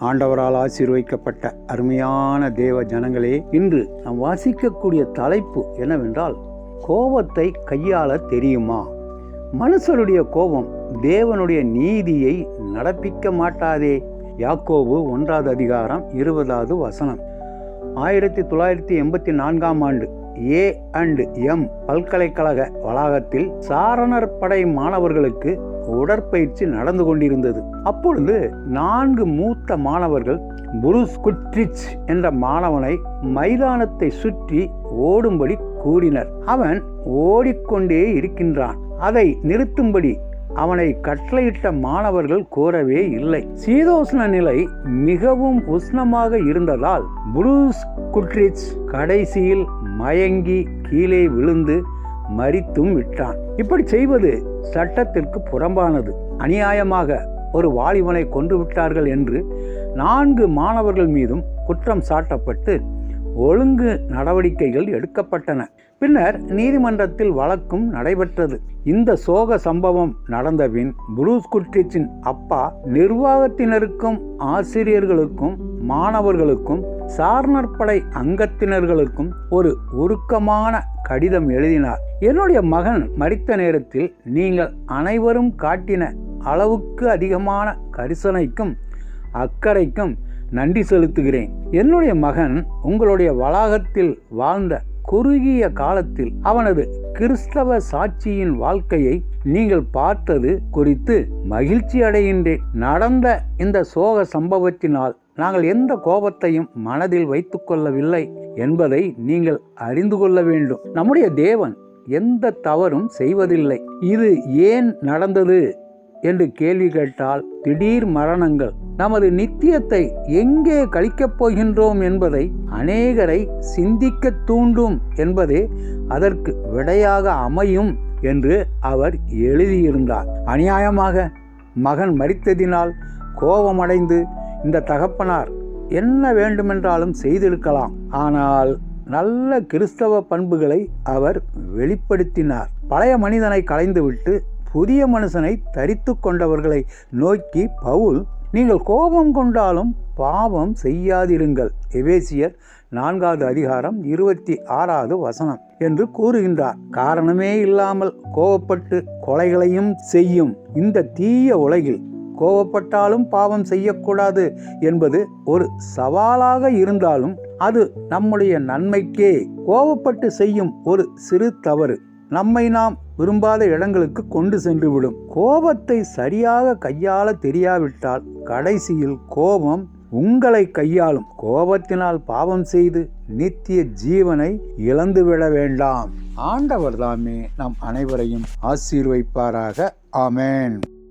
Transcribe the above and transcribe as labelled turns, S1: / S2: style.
S1: ஆண்டவரால் ஆசீர்வதிக்கப்பட்ட அருமையான தேவ ஜனங்களே இன்று நாம் வாசிக்கக்கூடிய தலைப்பு என்னவென்றால் கோபத்தை கையாள தெரியுமா? மனுஷருடைய கோபம் தேவனுடைய நீதியை நடப்பிக்க மாட்டாதே. யாக்கோபு ஒன்றாவது அதிகாரம் இருபதாவது வசனம். ஆயிரத்தி தொள்ளாயிரத்தி எண்பத்தி நான்காம் ஆண்டு ஏ அண்ட் எம் பல்கலைக்கழக வளாகத்தில் சாரணர் படை மாணவர்களுக்கு உடற்பயிற்சி நடந்து கொண்டிருந்தது. அப்பொழுது நான்கு மூத்த மாணவர்கள் புருஸ் குட்ரிச் என்ற மாணவனை மைதானத்தை சுற்றி ஓடும்படி கூறினர். அவன் ஓடிக்கொண்டே இருக்கின்றான். அதை நிறுத்தும்படி அவனை கட்டளையிட்ட மாணவர்கள் கூறவே இல்லை. சீதோஷ்ண நிலை மிகவும் உஷ்ணமாக இருந்ததால் புரூஸ் குட்ரிச் கடைசியில் மயங்கி கீழே விழுந்து மறித்தும் விட்டான். இப்படி செய்வது சட்டத்திற்கு புறம்பானது. அநியாயமாக ஒரு வாலிபனை கொன்று விட்டார்கள் என்று நான்கு மாணவர்கள் மீதும் குற்றம் சாட்டப்பட்டு ஒழுங்கு நடவடிக்கைகள் எடுக்கப்பட்டன. பின்னர் நீதிமன்றத்தில் வழக்கும் நடைபெற்றது. இந்த சோக சம்பவம் நடந்தபின் புரூஸ் குட்ரிச்சின் அப்பா நிர்வாகத்தினருக்கும் ஆசிரியர்களுக்கும் மாணவர்களுக்கும் சார்னர் படை அங்கத்தினர்களுக்கும் ஒரு உருக்கமான கடிதம் எழுதினார். என்னுடைய மகன் மறித்த நேரத்தில் நீங்கள் அனைவரும் காட்டின அளவுக்கு அதிகமான கரிசனைக்கும் அக்கறைக்கும் நன்றி செலுத்துகிறேன். என்னுடைய மகன் உங்களுடைய வளாகத்தில் வாழ்ந்த குறுகிய காலத்தில் அவனது கிறிஸ்தவ சாட்சியின் வாழ்க்கையை நீங்கள் பார்த்தது குறித்து மகிழ்ச்சி அடைகின்றேன். நடந்த இந்த சோக சம்பவத்தினால் நாங்கள் எந்த கோபத்தையும் மனதில் வைத்துக்கொள்ளவில்லை என்பதை நீங்கள் அறிந்து கொள்ள வேண்டும். நம்முடைய தேவன் எந்த தவறும் செய்வதில்லை. இது ஏன் நடந்தது? என்று கேள்வி கேட்டால் திடீர் மரணங்கள். நமது நித்தியத்தை எங்கே கழிக்கப் போகின்றோம் என்பதை அநேகரை சிந்திக்க தூண்டும் என்பதே அதற்கு விடையாக அமையும் என்று அவர் எழுதியிருந்தார். அநியாயமாக மகன் மறித்ததினால் கோபமடைந்து இந்த தகப்பனார் என்ன வேண்டுமென்றாலும் செய்திருக்கலாம். ஆனால் நல்ல கிறிஸ்தவ பண்புகளை அவர் வெளிப்படுத்தினார். பழைய மனிதனை கலைந்துவிட்டு புதிய மனுஷனை தரித்து கொண்டவர்களை நோக்கி பவுல் நீங்கள் கோபம் கொண்டாலும் பாவம் செய்யாதிருங்கள். எவேசியர் நான்காவது அதிகாரம் இருபத்தி ஆறாவது வசனம் என்று கூறுகின்றார். காரணமே இல்லாமல் கோபப்பட்டு கொலைகளையும் செய்யும் இந்த தீய உலகில் கோபப்பட்டாலும் பாவம் செய்யக்கூடாது என்பது ஒரு சவாலாக இருந்தாலும் அது நம்முடைய நன்மைக்கே. கோபப்பட்டு செய்யும் ஒரு சிறு தவறு நம்மை நாம் விரும்பாத இடங்களுக்கு கொண்டு சென்றுவிடும். கோபத்தை சரியாக கையாள தெரியாவிட்டால் கடைசியில் கோபம் உங்களை கையாளும். கோபத்தினால் பாவம் செய்து நித்திய ஜீவனை இழந்துவிட வேண்டாம். ஆண்டவர் தாமே நம் அனைவரையும் ஆசீர்வைப்பாராக. ஆமேன்.